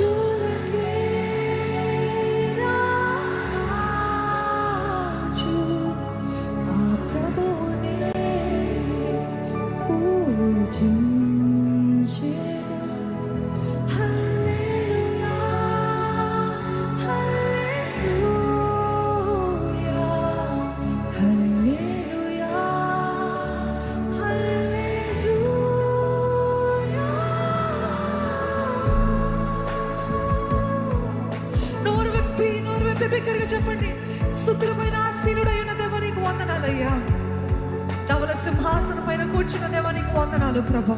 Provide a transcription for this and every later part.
you పైన కూర్చున్న దేవ నీకు వందనాలు ప్రభా.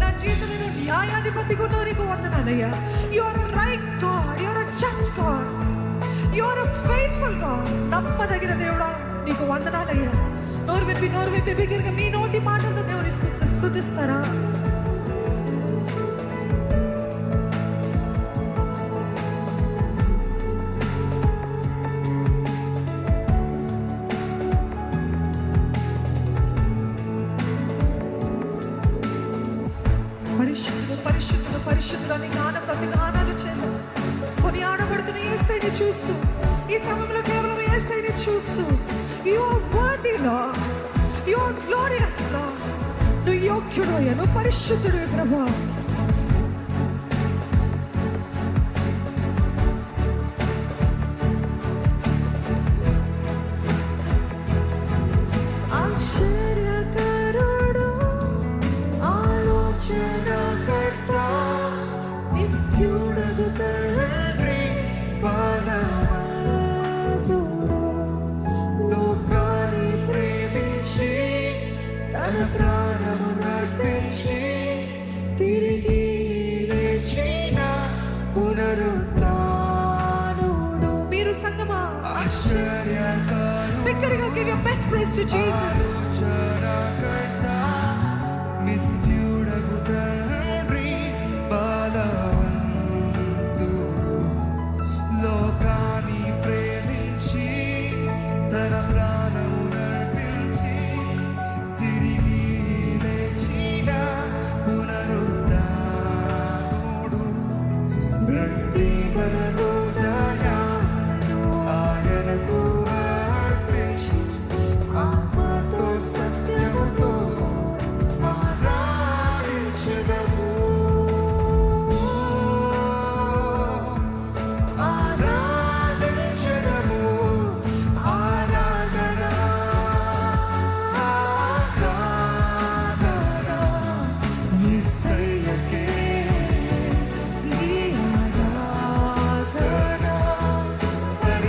నా జీవితంలో న్యాయాధిపతిగా ఉన్నావు నీకు వందనాలయ్యా your right God your just God your faithful God నమ్మదగిన దేవుడా నీకు వందనాలయ్యా నోరు విప్పి నోరు విప్పి బిగ్గరగా మీ నోటి మాటలతో దేవుని స్తు- పరిశుద్ధులని పరిశుద్ధుడు అని గాన ప్రతి గానాలు కొని ఆడబడుతున్న ఏసైని చూస్తూ ఈ సమయంలో కేవలం ఏసైని చూస్తూ you are worthy Lord you are glorious Lord నువ్వు యోగ్యుడు నువ్వు పరిశుద్ధుడు ప్రభా. తన ప్రాణము నర్పించి తిరిగి లేచిన పునరుత్నుడు మీరు సంగమా? ఆశ్చర్యకరు బిగ్గరగా give your best praise to Jesus.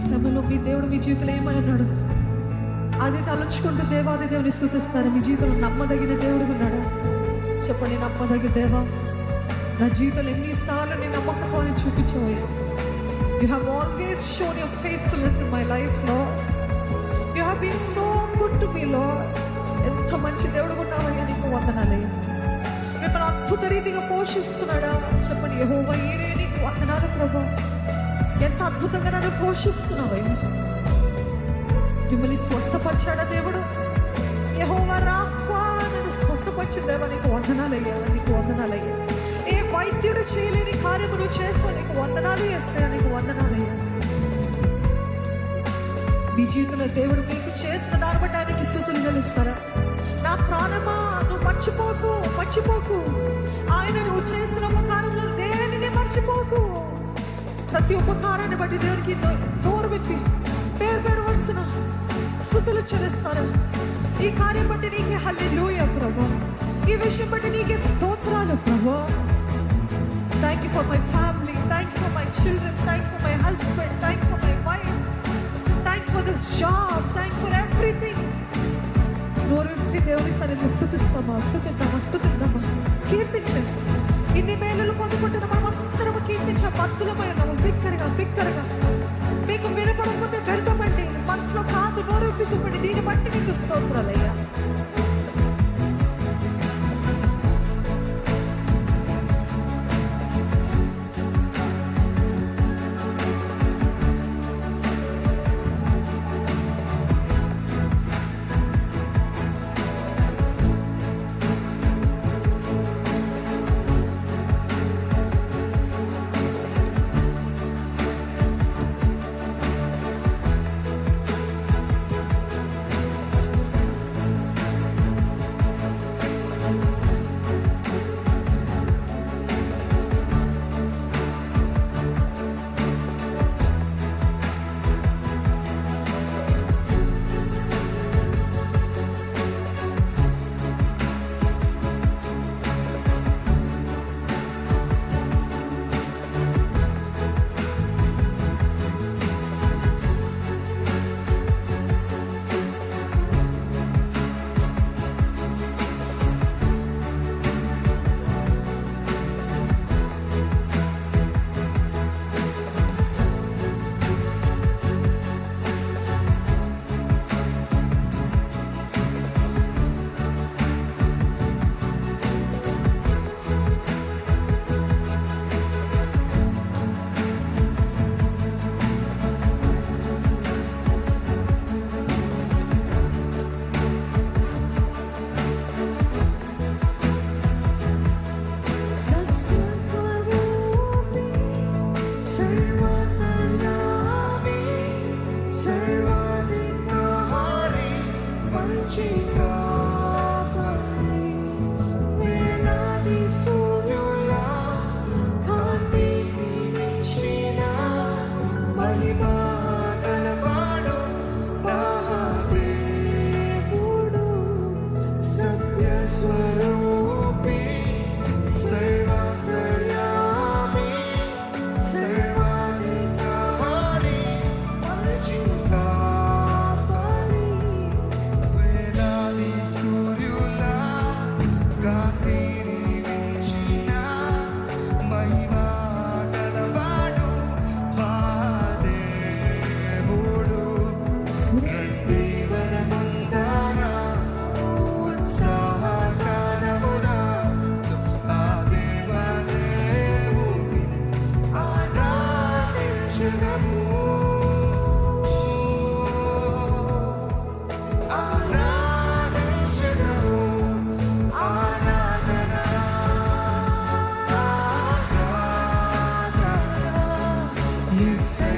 ఈ సమయంలో మీ దేవుడు మీ జీవితంలో ఏమై ఉన్నాడు? అది తలంచుకుంటూ దేవాది దేవుని స్థుతిస్తారు. మీ జీవితంలో నమ్మదగిన దేవుడు ఉన్నాడు? చెప్పండి నమ్మదగిన దేవా నా జీవితంలో ఎన్నిసార్లు నేను నమ్మకత్వాన్ని చూపించవయ్యా. You have always shown your faithfulness in my లైఫ్లో you have been so good to me లో ఎంత మంచి దేవుడు ఉన్నావయ్యా నీకు వందనాలయ్యా. మిమ్మల్ని అద్భుత రీతిగా పోషిస్తున్నాడా? చెప్పండి యెహోవా నీకు వందనాలు ప్రభా. ఎంత అద్భుతంగా నన్ను పోషిస్తున్నావయ్యా. మిమ్మల్ని స్వస్థపరిచాడా దేవుడు? యెహోవా రాఫా నన్ను స్వస్థపరిచిన దేవా నీకు వందనాలయ్యా నీకు వందనాలయ్యా. ఏ వైద్యుడు చేయలేని కార్యము నువ్వు చేస్తావు నీకు వందనాలు వేస్తాయా నీకు వందనాలయ్యా. మీ జీవితంలో దేవుడు మీకు చేసిన దాన్ని బట్టి ఆయనకి స్థుతులు చెల్లిస్తారా? నా ప్రాణమా నువ్వు మర్చిపోకు మర్చిపోకు. ఆయన నువ్వు చేసిన ఉపకారంలో దేనిని మర్చిపోకు? ప్రతి ఉపకారాన్ని బట్టి దేవునికి నో- నోరు విప్పి పేరు పేరు వరుసన స్థుతులు చెల్లిస్తారు. ఈ కార్యం బట్టి నీకే హల్లెలూయా ప్రభా. ఈ విషయం బట్టి నీకే స్తోత్రాలు ప్రభా. Thank you for my family thank you for my children thank for my husband thank for my wife thank for this job thank for everything నోరు విప్పి దేవుని సన్నిధి స్థుతిస్తామా? స్థుతిద్దామా? స్థుతిద్దామా? కీర్తించండి. ఇన్ని మేలులు పొందుకుంటున్న మనం అందరం కీర్తించే భక్తులమై ఉన్నాము. కాదు నోరు విప్పి చూపండి దీన్ని బట్టి నీకు స్తోత్రాలయ్యా you say